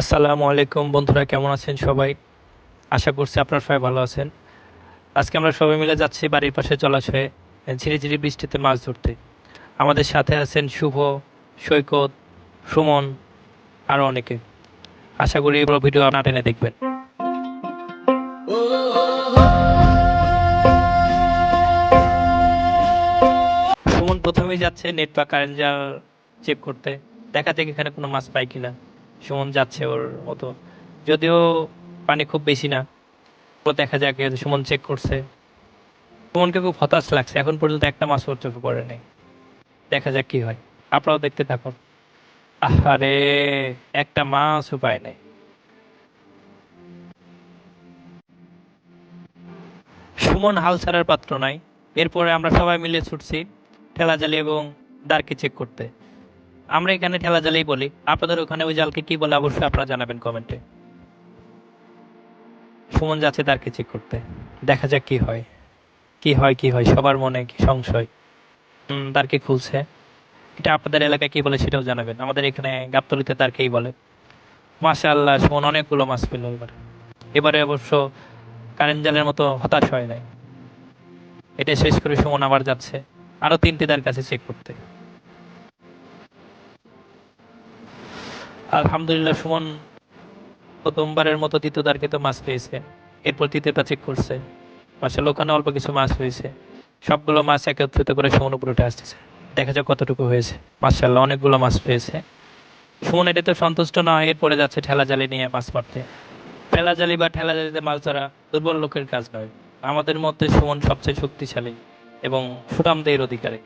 আসসালামু আলাইকুম বন্ধুরা, কেমন আছেন সবাই? আশা করছি আপনারা সবাই ভালো আছেন। আজকে আমরা সবাই মিলে যাচ্ছি বাড়ির পাশে জলাশয়ে ঝিরি ঝিরি বৃষ্টিতে মাছ ধরতে। আমাদের সাথে আছেন শুভ, সৈকত, সুমন আরও অনেকে। আশা করি এই ভিডিও আপনারা টেনে দেখবেন। সুমন প্রথমেই যাচ্ছে নেট বা কারেন্ট জাল চেক করতে। দেখা যাক এখানে কোনো মাছ পাই কিনা। সুমন যাচ্ছে ওর মতো। যদিও পানি খুব বেশি না। দেখা যাক সুমন চেক করছে। সুমনকে খুব হতাশ লাগছে। এখন পর্যন্ত একটা মাছ ওর চোখে পড়ে নেই। দেখা যাক কি হয়। আপনারাও দেখতে থাকুন। আরে একটা মাছ উপায় নাই। সুমন হাল ছাড়ার পাত্র নাই। এরপরে আমরা সবাই মিলে ছুটছি ঠেলা জালি এবং দাঁড়কে চেক করতে। আমরা এখানে ঠেলা জালেই বলি। আপনাদের ওখানে ওই জালকে কি বলে অবশ্যই আপনারা জানাবেন কমেন্টে। সুমন যাচ্ছে দাঁড়কে চেক করতে। দেখা যাক কি হয়। কি হয় কি হয়, সবার মনে কি সংশয়। দাঁড়কে খুলছে। এটা আপনাদের এলাকায় কি বলে সেটাও জানাবেন। আমাদের এখানে গাবতলিতে দাঁড়কেই বলে। মাসা আল্লাহ সুমন অনেকগুলো মাছ পেল এবারে। এবারে অবশ্য কারেন্ট জালের মতো হতাশ হয় নাই। এটা শেষ করে সুমন আবার যাচ্ছে। আরও তিনটি তার কাছে চেক করতে। আলহামদুলিল্লাহ, সুমন প্রথমবারের মতো দ্বিতীয় তো মাছ পেয়েছে। এরপর তৃতীয়টা চেক করছে। মাসাল ওখানে অল্প কিছু মাছ হয়েছে। সবগুলো মাছ একত্রিত করে সুমন উপরে উঠে আসতেছে। দেখা যাক কতটুকু হয়েছে। মাসাল্লাহ অনেকগুলো মাছ পেয়েছে। সুমন এটা তো সন্তুষ্ট নয়, এরপরে যাচ্ছে ঠেলা জালি নিয়ে মাছ মারতে। ঠেলা জালি বা ঠেলা জালিতে মাছ ধরা দুর্বল লোকের কাজ নয়। আমাদের মধ্যে সুমন সবচেয়ে শক্তিশালী এবং সুরামদের অধিকারী।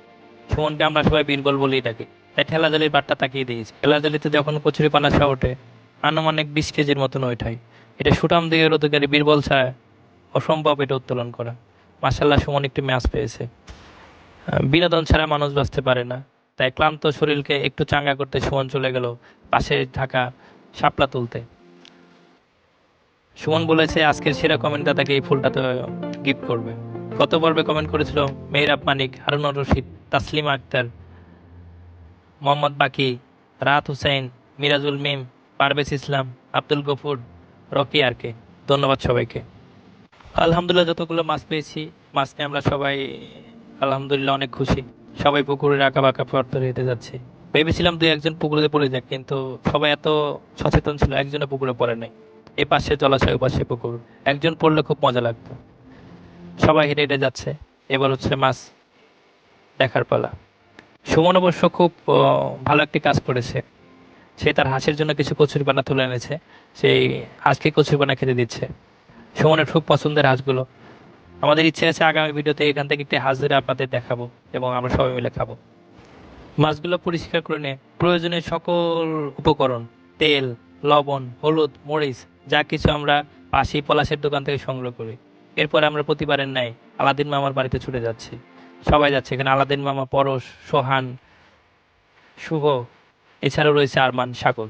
সুমনকে আমরা সবাই বীরবল বলেই ডাকি। তাই ঠেলা জালির বারটা তাকিয়ে দিয়েছি ঠেলা জালিতে যখন কচুরি পানাসা ওঠে, আনুমানিক বিশ কেজির মতন ওইটাই এটা সুটাম দিকের অধিকারী বীরবল ছাড়া অসম্ভব এটা উত্তোলন করা। মাসাল্লাহ সুমন একটি ম্যাচ পেয়েছে। বিনোদন ছাড়া মানুষ বাঁচতে পারে না। তাই ক্লান্ত শরীরকে একটু চাঙ্গা করতে সুমন চলে গেল পাশে থাকা শাপলা তুলতে। সুমন বলেছে, আজকের সেরা কমেন্টটা তাকে এই ফুলটা তো গিফট করবে। গত পর্বে কমেন্ট করেছিল মেহরাব মানিক, হারুনুর রশিদ, তাসলিমা আক্তার মোহাম্মদ বাকি রাত হুসাইন, মিরাজুল মিম, পারভেজ ইসলাম, আব্দুল গফুর রকি আরকে ধন্যবাদ সবাইকে। আলহামদুলিল্লাহ যতগুলো মাছ পেয়েছি, মাছ নিয়ে আমরা সবাই, আলহামদুলিল্লাহ অনেক খুশি। সবাই পুকুরে আঁকা বাঁকা পথ ধরে হেঁটে যাচ্ছে। ভেবেছিলাম দুই একজন পুকুরে পড়ে যাক, কিন্তু সবাই এত সচেতন ছিল একজনে পুকুরে পড়ে নাই। এ পাশে জলাশয় পাশে পুকুর। একজন পড়লে খুব মজা লাগতো। সবাই হেঁটে হেঁটে যাচ্ছে। এবার হচ্ছে মাছ দেখার পালা। সুমন অবশ্য খুব ভালো একটি কাজ করেছে। সে তার হাঁসের জন্য কিছু কচুরিপানা তুলে এনেছে। সেই হাঁসকে কচুরিপানা খেতে দিচ্ছে। সুমনের খুব পছন্দের হাঁসগুলো। আমাদের ইচ্ছে আছে আগামী ভিডিওতে এখান থেকে একটি হাঁস ধরে আপনাদের দেখাবো এবং আমরা সবাই মিলে খাব। মাছগুলো পরিষ্কার করে নিয়ে প্রয়োজনীয় সকল উপকরণ, তেল, লবণ, হলুদ, মরিচ, যা কিছু আমরা পাশেই পলাশের দোকান থেকে সংগ্রহ করি। এরপর আমরা প্রতিবারের ন্যায় আলাদিন মামার বাড়িতে ছুটে যাচ্ছি। সবাই যাচ্ছে। এখানে আলাদিন মামা, পরশ, সোহান, শুভ, এছাড়াও রয়েছে আরমান, সাগর।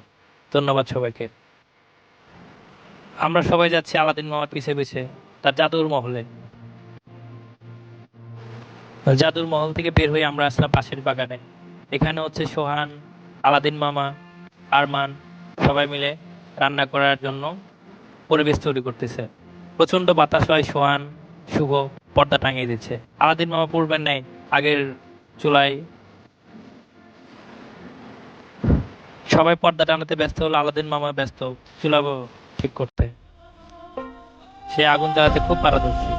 ধন্যবাদ সবাইকে। আমরা সবাই যাচ্ছি আলাদিন মামার পিছে পিছে, তার জাদুর মহলে। জাদুর মহল থেকে বের হয়ে আমরা আসলাম পাশের বাগানে। এখানে হচ্ছে সোহান, আলাদিন মামা, আরমান, সবাই মিলে রান্না করার জন্য পরিবেশ তৈরি করতেছে। প্রচণ্ড বাতাস হয় সোহান, শুভ পর্দা টাঙিয়ে দিচ্ছে। আলাদিন মামা পূর্বের নাই আগের চুলায় সবাই পর্দা টানাতে ব্যস্ত হলো আলাদিন মামা ব্যস্ত চুলাবো ঠিক করতে। সে আগুন জ্বালাতে খুব পারদর্শী।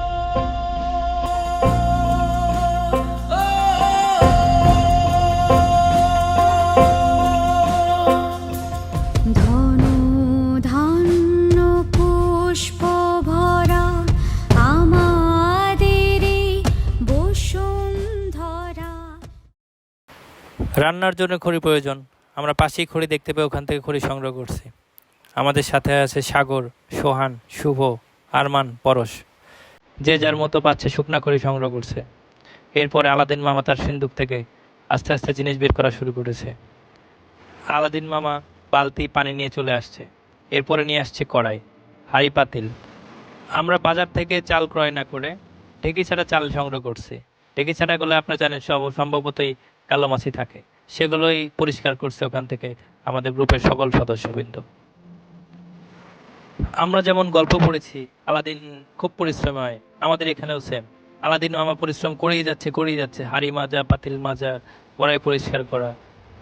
রান্নার জন্য খড়ি প্রয়োজন। আমরা পাশেই খড়ি দেখতে পেয়ে ওখান থেকে খড়ি সংগ্রহ করছি। আমাদের সাথে আছে সাগর, সোহান, শুভ, আরমান, পরশ। যে যার মতো পাচ্ছে শুকনা খড়ি সংগ্রহ করছে। এরপরে আলাদিন মামা তার সিন্দুক থেকে আস্তে আস্তে জিনিস বের করা শুরু করেছে। আলাদিন মামা বালতি, পানি নিয়ে চলে আসছে। এরপরে নিয়ে আসছে কড়াই, হাঁড়ি পাতিল। আমরা বাজার থেকে চাল ক্রয় না করে ঢেকি ছাড়া চাল সংগ্রহ করছি। ঢেকি ছাড়াগুলো আপনার জানেন সব সম্ভবতই কালো মাছি থাকে, সেগুলোই পরিষ্কার করছে ওখান থেকে আমাদের গ্রুপের সকল সদস্যবৃন্দ। আমরা যেমন গল্প পড়েছি, আলাদিন খুব পরিশ্রম হয়, আমাদের এখানেও সেম আলাদিন মামা পরিশ্রম করেই যাচ্ছে করেই যাচ্ছে। হাড়ি মাজা, পাতিল মাজা কড়াই পরিষ্কার করা,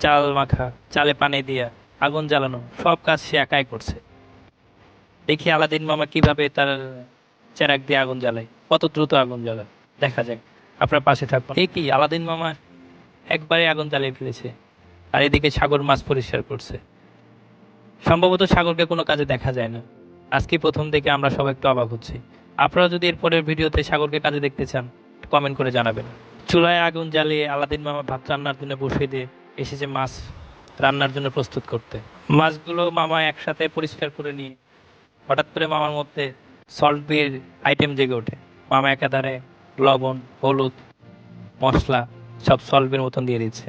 চাল মাখা, চালে পানি দিয়া, আগুন জ্বালানো, সব কাজ সে একাই করছে। দেখি আলাদিন মামা কীভাবে তার চেরাক দিয়ে আগুন জ্বালায়, কত দ্রুত আগুন জ্বালায়। দেখা যাক, আপনার পাশে থাকবেন এই কি, আলাদিন মামা একবারে আগুন জ্বালিয়ে ফেলেছে। আর এদিকে সাগর মাছ পরিষ্কার করছে। সম্ভবত সাগরকে কোনো কাজে দেখা যায় না। আজকে প্রথম থেকে আমরা সবাই একটু অবাক হচ্ছি। আপনারা যদি এর পরের ভিডিওতে সাগরকে কাজে দেখতে চান কমেন্ট করে জানাবেন। চুলায় আগুন জ্বালিয়ে আলাদিন মামা ভাত রান্নার জন্য বসিয়ে দিয়ে এসেছে মাছ রান্নার জন্য প্রস্তুত করতে। মাছগুলো মামা একসাথে পরিষ্কার করে নিয়ে হঠাৎ করে মামার মধ্যে সল্ট বিয়ের আইটেম জেগে ওঠে। মামা একাধারে লবণ, হলুদ, মশলা সব সলভের মতন দিয়ে দিচ্ছে।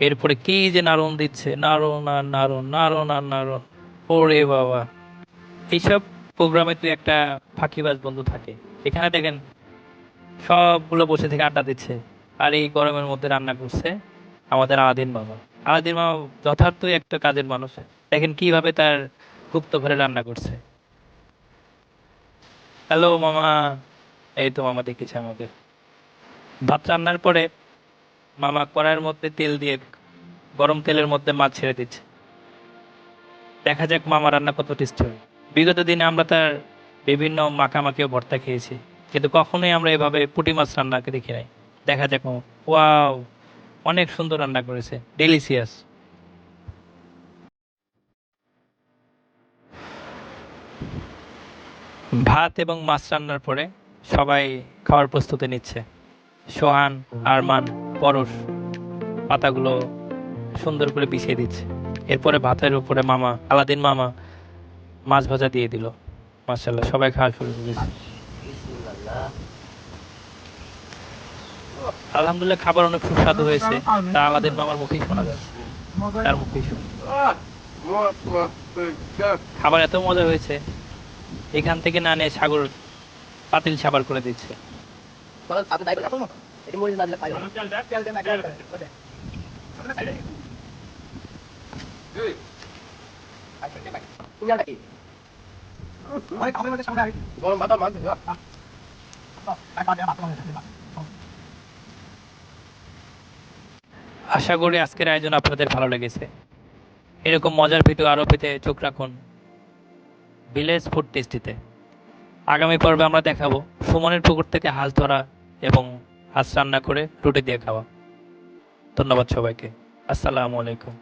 এরপরে কি যে নাড়ন দিচ্ছে? নাড়ন আর নাড়ন নাড়ন আর নাড়ন ওরে বাবা। এইসব প্রোগ্রামে তুই একটা ফাঁকিবাজ বন্ধু থাকে। এখানে দেখেন, সবগুলো বসে থেকে আড্ডা দিচ্ছে। আর এই গরমের মধ্যে রান্না করছে আমাদের আলাদিন বাবা আলাদিন মামা যথার্থই একটা কাজের মানুষ। দেখেন কীভাবে তার গুপ্ত ঘরে রান্না করছে। হ্যালো মামা। এই তো মামা দেখেছে আমাকে। ভাত রান্নার পরে মামা কড়াইয়ের মধ্যে তেল দিয়ে গরম তেলের মধ্যে মাছ ছেড়ে দিচ্ছে। দেখা যাক মামা রান্না কত টেস্টি হয়। বিগত দিনে আমরা তার বিভিন্ন মাখামাখি ও ভর্তা খেয়েছি, কিন্তু কখনোই আমরা এভাবে পুঁটি মাছ রান্নাকে দেখি নাই। দেখা যাক ওয়াও, অনেক সুন্দর রান্না করেছে। ডেলিসিয়াস ভাত এবং মাছ রান্নার পরে সবাই খাওয়ার প্রস্তুতি নিচ্ছে। সোহান, আরমান পরশ পাতাগুলো সুন্দর করে বিছিয়ে দিচ্ছে। এরপরে ভাতের উপরে মামা, আলাদিন মামা মাছ ভাজা দিয়ে দিল। মাশাল্লাহ সবাই খাওয়া শুরু করেছে আলহামদুলিল্লাহ, খাবার অনেক সুস্বাদু হয়েছে। তা আলাদিন মামার মুখেই শোনা যায়। তার মুখেই খাবার এত মজা হয়েছে, এখান থেকে না নিয়ে সাগর পাতিল সাবার করে দিচ্ছে। আশা করি আজকের আয়োজন আপনাদের ভালো লেগেছে। এরকম মজার ভিডিও আরও পেতে চোখ রাখুন ভিলেজ ফুড টেস্টিতে। আগামী পর্বে আমরা দেখাবো সুমনের পুকুর থেকে হাঁস ধরা এবং হাঁস রান্না করে রুটি দিয়ে খাওয়া। ধন্যবাদ সবাইকে। আসসালামু আলাইকুম।